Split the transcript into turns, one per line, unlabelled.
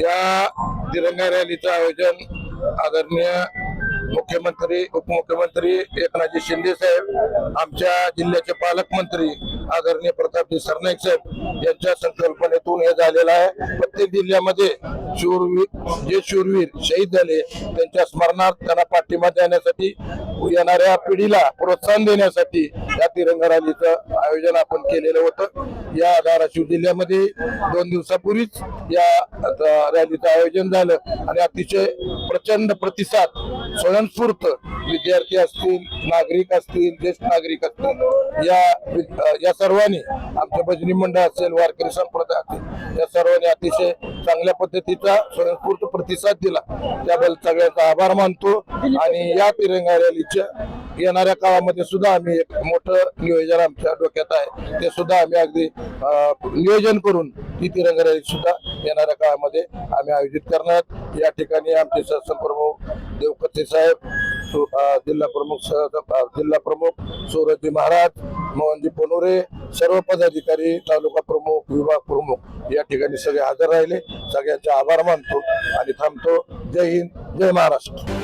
या तिरंगा रॅलीचं आयोजन आदरणीय मुख्यमंत्री उपमुख्यमंत्री एकनाथजी शिंदे साहेब आमच्या जिल्ह्याचे पालकमंत्री आदरणीय प्रतापजी सरनाईक साहेब यांच्या संकल्पनेतून हे झालेलं आहे. प्रत्येक जिल्ह्यामध्ये शूरवीर जे शूरवीर शहीद झाले त्यांच्या स्मरणार्थ त्यांना पाठिंबा देण्यासाठी येणाऱ्या पिढीला प्रोत्साहन देण्यासाठी या तिरंगा रॅलीचं आयोजन आपण केलेलं होतं. या धाराशिव जिल्ह्यामध्ये दोन दिवसापूर्वीच या रॅलीचं आयोजन झालं. आणि अतिशय प्रचंड प्रतिसाद स्वयंस्फूर्त विद्यार्थी असतील नागरिक असतील ज्येष्ठ नागरिक असतील या या सर्वांनी आमच्या भजनी मंडळ असेल वारकरी संप्रदाय असेल या सर्वांनी अतिशय चांगल्या पद्धतीचा स्वयंस्फूर्त प्रतिसाद दिला. त्याबद्दल सगळ्यांचा आभार मानतो. आणि या तिरंगा रॅलीच्या येणाऱ्या काळामध्ये सुद्धा आम्ही एक मोठं नियोजन आमच्या डोक्यात आहे. ते सुद्धा आम्ही अगदी नियोजन करून ती तिरंगा सुद्धा येणाऱ्या काळामध्ये आम्ही आयोजित करणार. आहोत. या ठिकाणी आमचे शासन देवकते साहेब सु- जिल्हा प्रमुख जिल्हा प्रमुख सूरजजी महाराज मोहनजी पोनोरे सर्व पदाधिकारी तालुका प्रमुख विभाग प्रमुख या ठिकाणी सगळे हजर राहिले. सगळ्यांचे आभार मानतो आणि थांबतो. जय हिंद जय महाराष्ट्र.